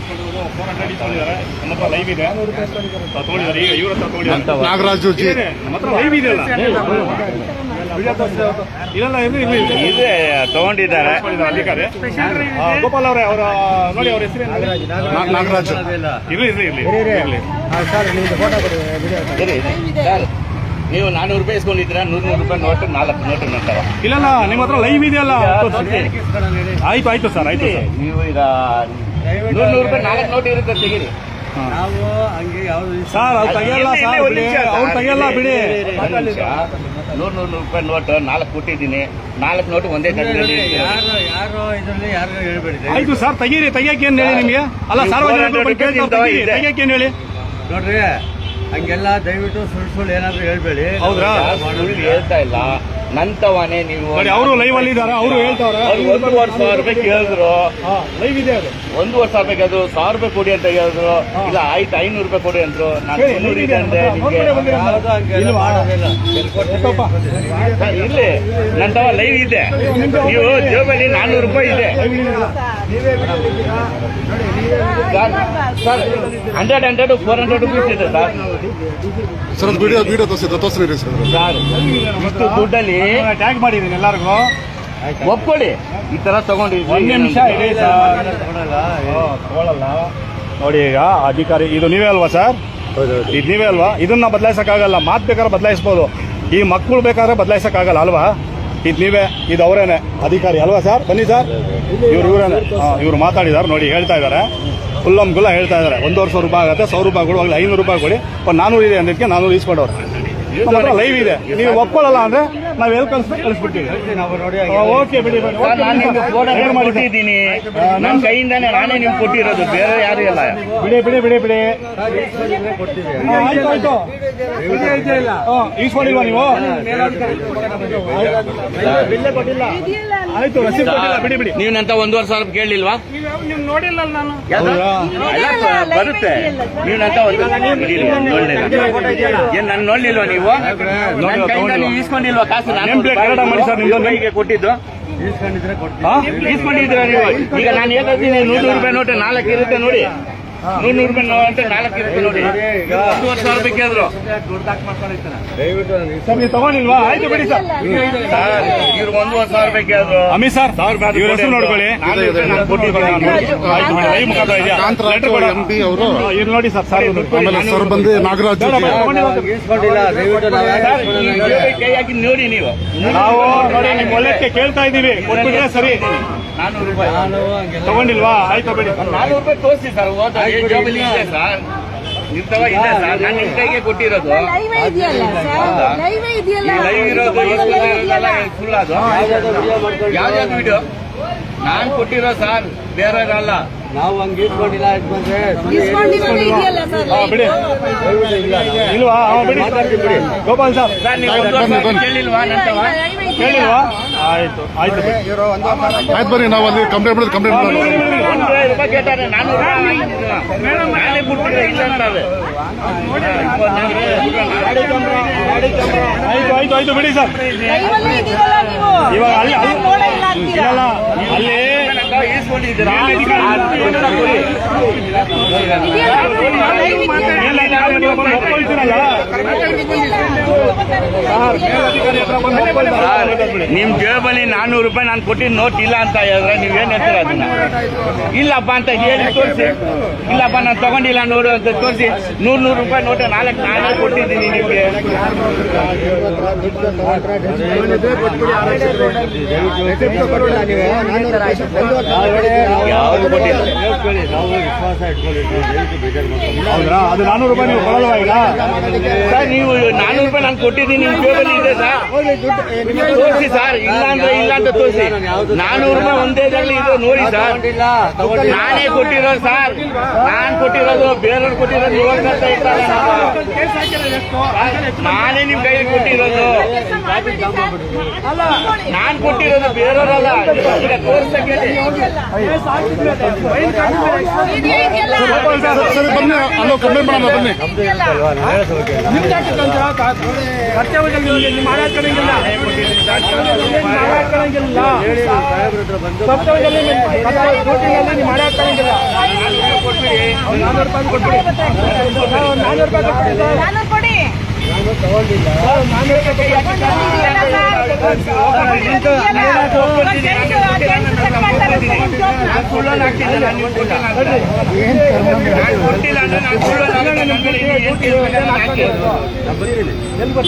Hundred ನಮ್ಮ ಹತ್ರ live ಇದೆ. ತಗೊಂಡಿದ್ದಾರೆ ಈಗ ಇವ್ರ ಹತ್ರ ತಗೊಂಡಿದ್ದಾರೆ ನಾಗರಾಜು ಜಿ. ನಮ್ಮ ಹತ್ರ ಲೈವ್ ಇದೆ ಅಲ್ಲ. ಇಲ್ಲ. ಇದೆ ತಗೊಂಡಿದ್ದಾರೆ. ಅಧಿಕಾರಿ. ಗೋಪಾಲ್ ಅವರೇ ಅವರ ನೋಡಿ ಅವ್ರ ಹೆಸರು ನಾಗರಾಜ್ ನಾಗರಾಜು. ಇರ್ಲಿ ಇರ್ಲಿ ಇರ್ಲಿ ನೀವು ನಾನೂರು ರೂಪಾಯಿ ಇಸ್ಕೊಂಡಿದ್ದೀರಾ? ನೂರು ನೂರು ರೂಪಾಯಿ ನೋಟು ನಾಲ್ಕು ನೋಟು ನಂತರ ಇಲ್ಲಲ್ಲ ನಿಮ್ಮ ಹತ್ರ ಲೈವ್ ಇದೆಯಲ್ಲ? ಆಯ್ತು ಆಯ್ತು ಸರ್ ಆಯ್ತು ಸರ್ ನೀವು ಈಗ ನೂರು ನೂರು ರೂಪಾಯಿ ನಾಲ್ಕು ನೋಟ್ ಇರುತ್ತೆ ತೆಗೀರಿ. ನಾವು ಹಂಗೆ ಯಾವ್ದು ಸರ್ ಅವ್ರು ತೆಗಿಯಲ್ಲ ಸರ್ ಬಿಡಿ. ಅವ್ರು ತೆಗಿಯಲ್ಲ ಬಿಡಿ. ನೂರು ನೂರು ನೂರು ರೂಪಾಯಿ ನೋಟ್ ನಾಲ್ಕು ಕೊಟ್ಟಿದ್ದೀನಿ. ನಾಲ್ಕು ನೋಟು ಒಂದೇ ತಟ್ಟೆಯಲ್ಲಿ ಇರುತ್ತೆ. ಯಾರು ಯಾರು ಇದರಲ್ಲಿ ಯಾರು ಹೇಳ್ಬೇಡಿ ಆಯ್ತು ಸರ್ ತೆಗೀರಿ ತೆಗಿಯಕ್ಕೆ ಏನು ಹೇಳಿ ನಿಮಗೆ? ಅಲ್ಲ ಸಾರ್ವಜನಿಕ. ತೆಗಿಯಕ್ಕೆ ಏನ್ ಹೇಳಿ? ನೋಡ್ರಿ ಹಂಗೆಲ್ಲ ದಯವಿಟ್ಟು ಸುಳ್ಳು ಸುಳ್ಳು ಏನಾದ್ರು ಹೇಳ್ಬೇಡಿ. ಹೌದ್ರಾ? ಹೇಳ್ತಾ ಇಲ್ಲ. ನಂತವನೇ ನೀವು ನೋಡಿ ಅವರು ಲೈವ್ ಅಲ್ಲಿ ಇದ್ದಾರೆ ಅವರು ಹೇಳ್ತಾರೆ. ಅವ್ರು ಒಂದೂವರೆ ಸಾವಿರ ರೂಪಾಯಿ ಕೇಳಿದ್ರು ಲೈವ್ ಇದೆ ಅದು. ಒಂದೂವರೆ ಸಾವಿರ ರೂಪಾಯಿ ಕೇಳಿದ್ರು ಸಾವಿರ ರೂಪಾಯಿ ಕೊಡಿ ಅಂತ ಹೇಳಿದ್ರು. ಇಲ್ಲ ಆಯ್ತು ಐನೂರು ರೂಪಾಯಿ ಕೊಡಿ ಅಂದ್ರು. ನಾನು ಇನ್ನೂರು ಇದೆ ಅಂತ ಅಂದೆ? ಇಲ್ಲಿ ನಂತವ ತವ ಲೈವ್ ಇದೆ ನೀವು ಜೇಬಲ್ಲಿ ನಾನ್ನೂರು ರೂಪಾಯಿ ಇದೆ. Sir sir hundred hundred four hundred rupees ಇದೆ ಸರ್. ಸರ್ ಅದು ವಿಡಿಯೋ ವಿಡಿಯೋ ತೋರಿಸಿದ್ರೆ? ತೋರಿಸ್ರಿ ಸರ್ ಸರ್ ಇಷ್ಟು ದುಡ್ಡಲ್ಲಿ ಟ್ಯಾಗ್ ಮಾಡಿದ್ದೀನಿ ಎಲ್ಲರಿಗೂ. ಒಪ್ಕೊಳ್ಳಿ. ಈ ತರ ತಗೊಂಡಿದ್ವಿ. ಒಂದ್ ನಿಮಿಷ ಸರ್. ತಗೊಳ್ಳಲ್ಲ ನೋಡಿ ಈಗ ಅಧಿಕಾರಿ ಇದು ನೀವೇ ಅಲ್ವಾ ಸರ್? ಇದು ನೀವೇ ಅಲ್ವಾ? ಇದನ್ನ ಬದಲಾಯಿಸಕ್ಕಾಗಲ್ಲ. ಮಾತು ಬೇಕಾದ್ರೆ ಬದಲಾಯಿಸ್ಬೋದು. ಈ ಮಕ್ಕಳು ಬೇಕಾದ್ರೆ ಬದಲಾಯಿಸಕ್ಕಾಗಲ್ಲ ಅಲ್ವಾ? ಇದು ನೀವೇ, ಇದು ಅವರೇನೆ. ಅಧಿಕಾರಿ ಅಲ್ವಾ ಸರ್? ಬನ್ನಿ ಸರ್. ಇವ್ರು ಇವರೇನೆ. ಇವ್ರು ಮಾತಾಡಿದಾರೆ ನೋಡಿ, ಹೇಳ್ತಾ ಇದ್ದಾರೆ ಫುಲ್ಲಮ್ ಗುಲ್ಲ ಹೇಳ್ತಾ ಇದ್ದಾರೆ ಒಂದೂವರೆ ಸಾವಿರ ರೂಪಾಯಿ ಆಗುತ್ತೆ ಸಾವಿರ ರೂಪಾಯಿ ಆಗಲಿ ಐನೂರು ರೂಪಾಯಿ ಕೊಡಿ. ಒಂದು ನಾನೂರು ಇದೆ ಅಂದಕ್ಕೆ ನಾನೂರು ಇಸ್ಕೊಂಡವ್ರು ಲೈವ್ ಇದೆ. ನೀವು ಒಪ್ಕೊಳ್ಳಲ್ಲ ಅಂದ್ರೆ ನಾವು ಎಲ್ಲಿ ಕಳಿಸ್ಬೇಕು ನೋಡಿ ಓಕೆ ಬಿಡಿ ಬಿಡಿ ನಾನು ನಿಮ್ಗೆ ಫೋನ್ ಹೇಳಿ ಮಾಡಿ. ಕೊಟ್ಟಿದ್ದೀನಿ. ನನ್ನ ಕೈಯಿಂದಾನೆ ನಾನೇ ನಿಮ್ಗೆ ಕೊಟ್ಟಿರೋದು. ಬೇರೆ ಯಾರು ಇಲ್ಲ. ಬಿಡಿ ಬಿಡಿ ಬಿಡಿ ಬಿಡಿ. ಆಯ್ತು ಈಸ್ಕೊಂಡಿಲ್ವಾ ನೀವು? ಆಯ್ತು. ರಸೀದ್ ಕೊಟ್ಟಿಲ್ಲ. ಬಿಡಿ ಬಿಡಿ. ನೀವು ನಂತ ಒಂದೂವರೆ ಸಾವಿರ ಕೇಳಲಿಲ್ವಾ? ನೀವು ನೋಡಿಲ್ಲ ನಾನು. ಬರುತ್ತೆ. ನೀವು ನಂತ ಒಂದು ವರ್ಷ ಏನ್ ನಾನು ನೋಡ್ಲಿಲ್ವಾ ನೀವು? ನನ್ನ ಕೈಯಿಂದ ನೀವು ಈಸ್ಕೊಂಡಿಲ್ವಾ ಕಾಸು? ಕನ್ನಡ ಮಾಡಿ ಸರ್ ನಿಮ್ದು. ಕೊಟ್ಟಿದ್ದು ಈಸ್ಕೊಂಡಿದ್ರೆ? ನೀವು ಈಗ ನಾನು ಹೇಳ್ತೀನಿ ನೂರು ರೂಪಾಯಿ ನೋಟು ನಾಲ್ಕು ಇರುತ್ತೆ ನೋಡಿ ನೂರು ನಾಲ್ಕು ಇರುತ್ತೆ ನೋಡಿ. ಸಾವಿರ ದಯವಿಟ್ಟು ಸರ್ ನೀವು ತಗೊಂಡಿಲ್ವಾ? ಆಯ್ತು ಬಿಡಿ ಸರ್. ಸರ್ ಇವ್ರು ಒಂದೂವರೆ ಸಾವಿರ ರೂಪಾಯಿ ಅಮಿತ್ ಸರ್ ಇವ್ರ ಹೆಸರು ನೋಡ್ಕೊಳ್ಳಿ. ನಾನು ಇವ್ರಿಗೆ ಆಯ್ತು ಬಿಡಿ ಲೈವ್ ಮುಖಾಂತರ ಇದೆಯಾ? ಲೆಟರ್ ಕೊಡ. ಎಂ ಅವರು. ಇಲ್ಲಿ ನೋಡಿ ಸರ್ ಸರ್. ಆಮೇಲೆ ಸರ್ ಬಂದು ನಾಗರಾಜ್ ಕೈ ಹಾಕಿ ನೋಡಿ ನೀವು. ನಾವು ನೋಡಿ ನಿಮ್ ಒಳ್ಳೆಕ್ಕೆ ಕೇಳ್ತಾ ಇದೀವಿ ಕೊಟ್ಬಿಟ್ರೆ ಸರಿ. ನಾನೂರು ರೂಪಾಯಿ. ತಗೊಂಡಿಲ್ವಾ? ಆಯ್ತು ಬಿಡಿ. ನಾನೂರು ರೂಪಾಯಿ ತೋರಿಸಿ ಸರ್ ಹೋದ ಜೇಬಲ್ಲಿ ಇದೆ ಸರ್? ಇದೆ ಸರ್. ನಾನು ನಿಮ್ ಕೈಗೆ ಕೊಟ್ಟಿರೋದು. ಲೈವ್ ಇದೆಯಲ್ಲ ಸರ್? ಲೈವ್ ಇದೆಯಲ್ಲ? ಈ ಲೈವ್ ಇರೋದು ಸುಳ್ಳು ಅದು. ಯಾವ್ದಾದ್ರು ವಿಡಿಯೋ ನಾನ್ ಕೊಟ್ಟಿರೋ ಸರ್ ಬೇರೆಯವರಲ್ಲ ನಾವು ಹಂಗೆ ಈಸ್ಕೊಂಡಿಲ್ಲ ಅಂತ ಬಂದ್ರೆ ಇಲ್ವಾ? ಹಾ, ಬಿಡಿ. ಗೋಪಾಲ್ ಸರ್ ಸರ್ ನೀವು ಒಂದು ವರ್ಷ ಕೇಳಿಲ್ವಾ ಆಯ್ತು ಆಯ್ತು ಬಿಡಿ. ಆಯ್ತು. ಬನ್ನಿ ನಾವು ಅಲ್ಲಿ ಕಂಪ್ಲೇಂಟ್ ಮಾಡಿದ್ರೆ ಕಂಪ್ಲೇಂಟ್ ಅಂತಾರೆ. ಆಯ್ತು ಆಯ್ತು ಆಯ್ತು ಬಿಡಿ ಸರ್. ಇವಾಗ ಅಲ್ಲಿ ಅಲ್ಲಿ ನೋಡ ಇಲ್ಲ ಅಂತೀರಾ ಇಲ್ಲಲ್ಲ ಅಲ್ಲಿ ಈಸ್ಕೊಂಡಿದ್ದೀರಾ ಎಲ್ಲ ನೀವು ಬಂದು ಒಪ್ಕೊಳ್ತೀರಲ್ಲ ಅಧಿಕಾರಿ ಹತ್ರ ಬಂದು ಒಪ್ಕೊಳ್ತಾರೆ. ನಿಮ್ ಜೇಬಲ್ಲಿ ನಾನೂರು ರೂಪಾಯಿ ನಾನು ಕೊಟ್ಟಿದ್ದು ನೋಟ್ ಇಲ್ಲ ಅಂತ ಹೇಳಿದ್ರೆ ನೀವೇನು ಹೇಳ್ತೀರಾ ಅದನ್ನ? ಇಲ್ಲಪ್ಪ ಅಂತ ಹೇಳಿ ತೋರಿಸಿ. ಇಲ್ಲಪ್ಪ ನಾನು ತಗೊಂಡಿಲ್ಲ ನೋಡು ಅಂತ ತೋರಿಸಿ. ನೂರ್ ನೂರು ರೂಪಾಯಿ ನೋಟ ನಾಲ್ಕು ನಾನೇ ಕೊಟ್ಟಿದ್ದೀನಿ ನಿಮ್ಗೆ. ಯಾವ್ದು ಕೊಟ್ಟಿಲ್ಲ? ಅದು ರೂಪಾಯಿ ನೀವು ಕೊಡಲ್ವಾ ಈಗ? ಸರ್ ನೀವು ನಾನೂರು ರೂಪಾಯಿ ನಾನು ಕೊಟ್ಟಿದ್ದೀನಿ. ತೋರಿಸಿ ಸರ್ ಇಲ್ಲ ಅಂದ್ರೆ ಇಲ್ಲ ಅಂತ ತೋರಿಸಿ. ನಾನೂರು ರೂಪಾಯಿ ಒಂದೇ ಜಾಗಲಿ ಇದು ನೋಡಿ ಸರ್. ನಾನೇ ಕೊಟ್ಟಿರೋದು ಸರ್. ನಾನ್ ಕೊಟ್ಟಿರೋದು ಬೇರೆಯವ್ರು ಕೊಟ್ಟಿರೋದು ಇವಾಗ ನಾನೇ ನಿಮ್ ಕೈಲಿ ಕೊಟ್ಟಿರೋದು. ನಾನ್ ಕೊಟ್ಟಿರೋದು ಬೇರೆಯವರಲ್ಲ. ಈಗ ತೋರ್ಸಕ್ಕೆ ಬನ್ನಿ ಅಲ್ಲೋ ಕಮ್ಮಿ ಮಾಡೋಣ ಬನ್ನಿ. ಅಲ್ವಾ ನಾವು ಹೇಳೋದು ಓಕೆ ಹೇಳಿ ಸಾಹೇಬ್ರ ಹತ್ರ ಬಂದು ನಾನೇ ನಾನ್ನೂರು ಕೊಡಿ ನಾನು ಸುಳ್ಳನ್ನು ಹಾಕ್ತಿದ್ದೆ ನಾನು ನೀವು ಕೊಟ್ಟಿಲ್ಲ ಅಂತ. ನಾನು ಕೊಟ್ಟಿಲ್ಲ ಅಂದ್ರೆ ನಾನು ಸುಳ್ಳನ್ನು